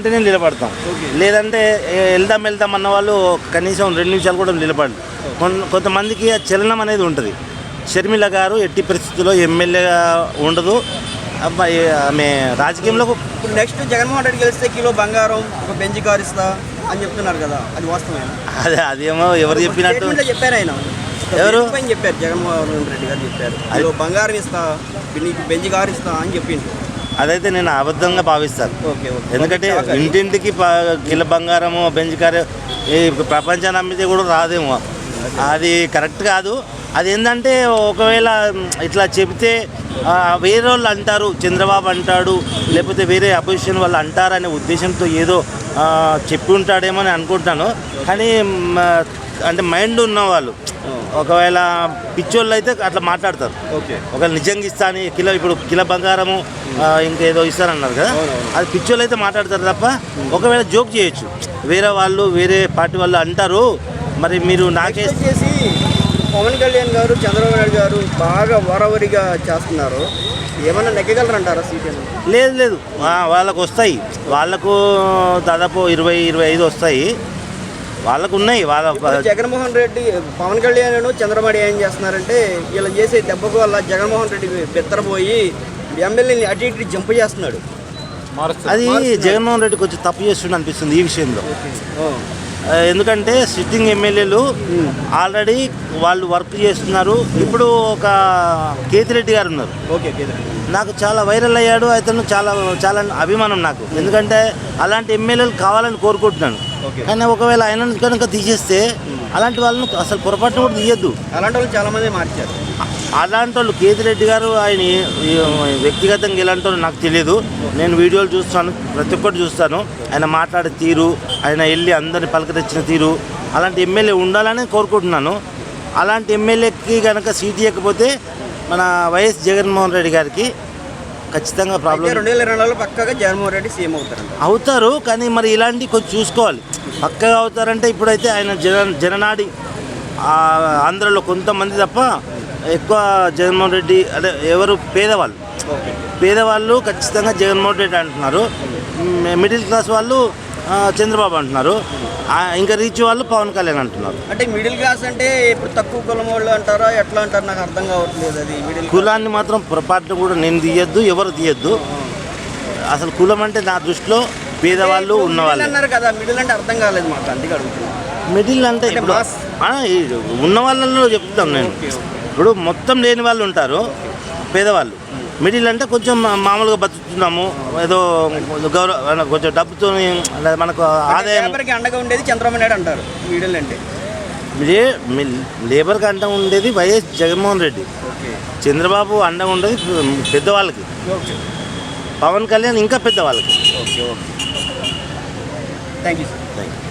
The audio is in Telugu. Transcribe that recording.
ఉంటేనే నిలబడతాం. లేదంటే వెళ్దాం వెళ్దాం అన్న వాళ్ళు కనీసం రెండు నిమిషాలు కూడా నిలబడరు. కొంతమందికి ఆ చలనం అనేది ఉంటుంది. షర్మిల గారు ఎట్టి పరిస్థితుల్లో ఎమ్మెల్యేగా ఉండదు. అబ్బాయి ఆమె రాజకీయంలో ఇప్పుడు నెక్స్ట్ జగన్మోహన్ రెడ్డి గెలిస్తే కిలో బంగారం ఒక బెంచ్ కార్ ఇస్తా అని చెప్తున్నారు కదా అది వాస్తవమేనా? అదే అదేమో ఎవరు చెప్పినట్టు చెప్పారు ఆయన. ఎవరు? చెప్పారు జగన్మోహన్ రెడ్డి గారు చెప్పారు. కిలో బంగారం ఇస్తా బెంచ్ కార్ ఇస్తా అని చెప్పిండు అదైతే నేను అబద్ధంగా భావిస్తాను. ఎందుకంటే ఇంటింటికి కిలో బంగారము బెంచ్ ఈ ప్రపంచాన్ని అమ్మితే కూడా రాదేమో. అది కరెక్ట్ కాదు. అది ఏంటంటే ఒకవేళ ఇట్లా చెబితే వేరే వాళ్ళు అంటారు చంద్రబాబు అంటాడు లేకపోతే వేరే అపోజిషన్ వాళ్ళు అంటారనే ఉద్దేశంతో ఏదో చెప్పి ఉంటాడేమో అని అనుకుంటాను. కానీ అంటే మైండ్ ఉన్న వాళ్ళు ఒకవేళ పిచ్చోళ్ళు అయితే అట్లా మాట్లాడతారు. ఓకే. ఒకవేళ నిజంగా ఇస్తా అని కిలో ఇప్పుడు కిలో బంగారము ఇంకేదో ఇస్తారన్నారు కదా అది పిచ్చోళ్ళు అయితే మాట్లాడతారు తప్ప ఒకవేళ జోక్ చేయొచ్చు. వేరే వాళ్ళు వేరే పార్టీ వాళ్ళు అంటారు మరి మీరు నాకే నెక్స్ట్ వచ్చేసి పవన్ కళ్యాణ్ గారు చంద్రబాబు నాయుడు గారు బాగా వరవరిగా చేస్తున్నారు. ఏమన్నా నెగ్గగలరంటారా సీట్ లేదు లేదు. వాళ్ళకు వస్తాయి. వాళ్ళకు దాదాపు ఇరవై ఇరవై ఐదు వస్తాయి. వాళ్ళకు ఉన్నాయి. వాళ్ళ జగన్మోహన్ రెడ్డి పవన్ కళ్యాణ్ చంద్రబాబు ఏం చేస్తున్నారంటే ఇలా చేసే దెబ్బకు వల్ల జగన్మోహన్ రెడ్డి బెత్తరపోయి ఎమ్మెల్యేని అటు ఇటు జంప్ చేస్తున్నాడు. అది జగన్మోహన్ రెడ్డి కొంచెం తప్పు చేస్తుండ అనిపిస్తుంది ఈ విషయంలో. ఎందుకంటే సిట్టింగ్ ఎమ్మెల్యేలు ఆల్రెడీ వాళ్ళు వర్క్ చేస్తున్నారు. ఇప్పుడు ఒక కేతిరెడ్డి గారు ఉన్నారు. ఓకే నాకు చాలా వైరల్ అయ్యాడు. అతను చాలా చాలా అభిమానం నాకు. ఎందుకంటే అలాంటి ఎమ్మెల్యేలు కావాలని కోరుకుంటున్నాను. కానీ ఒకవేళ ఆయన కనుక తీసేస్తే అలాంటి వాళ్ళను అసలు పొరపాటున కూడా తీయద్దు. అలాంటి వాళ్ళు చాలా మంది మార్చారు. అలాంటి వాళ్ళు కేతిరెడ్డి గారు ఆయన వ్యక్తిగతంగా ఎలాంటి వాళ్ళు నాకు తెలియదు నేను వీడియోలు చూస్తాను ప్రతి ఒక్కటి చూస్తాను. ఆయన మాట్లాడే తీరు ఆయన వెళ్ళి అందరిని పలకరించిన తీరు అలాంటి ఎమ్మెల్యే ఉండాలని కోరుకుంటున్నాను. అలాంటి ఎమ్మెల్యేకి కనుక సీట్ ఇవ్వకపోతే మన వైఎస్ జగన్మోహన్ రెడ్డి గారికి ఖచ్చితంగా ప్రాబ్లం. రెండు వేల ఇరవై పక్కగా జగన్మోహన్ రెడ్డి సీఎం అవుతారంట. అవుతారు కానీ మరి ఇలాంటి కొంచెం చూసుకోవాలి. పక్కగా అవుతారంటే ఇప్పుడైతే ఆయన జన జననాడి ఆంధ్రలో కొంతమంది తప్ప ఎక్కువ జగన్మోహన్ రెడ్డి అదే ఎవరు పేదవాళ్ళు. పేదవాళ్ళు ఖచ్చితంగా జగన్మోహన్ రెడ్డి అంటున్నారు. మిడిల్ క్లాస్ వాళ్ళు చంద్రబాబు అంటున్నారు. ఇంకా రీచ్ వాళ్ళు పవన్ కళ్యాణ్ అంటున్నారు. అంటే మిడిల్ క్లాస్ అంటే ఇప్పుడు తక్కువ కులం వాళ్ళు అంటారా ఎట్లా అంటారు? నాకు అర్థం కావట్లేదు అది మిడిల్ కులాన్ని మాత్రం పొరపాటున కూడా నేను తీయద్దు ఎవరు తీయద్దు. అసలు కులం అంటే నా దృష్టిలో పేదవాళ్ళు ఉన్నవాళ్ళు. అన్నారు కదా మిడిల్ అంటే అర్థం కాలేదు మాకు అందుకే అడుగుతున్నాను మిడిల్ అంటే ఇప్పుడు ఉన్న వాళ్ళలో చెప్తాం నేను. ఇప్పుడు మొత్తం లేని వాళ్ళు ఉంటారు పేదవాళ్ళు. మిడిల్ అంటే కొంచెం మామూలుగా బతుకుతున్నాము ఏదో గౌరవ కొంచెం డబ్బుతో మనకు ఆదాయం అండగా ఉండేది చంద్రబాబు నాయుడు అంటారు మిడిల్ అంటే లేబర్కి అంట ఉండేది వైఎస్ జగన్మోహన్ రెడ్డి. చంద్రబాబు అండ ఉండేది పెద్దవాళ్ళకి. పవన్ కళ్యాణ్ ఇంకా పెద్దవాళ్ళకి. Okay okay. Thank you sir thank you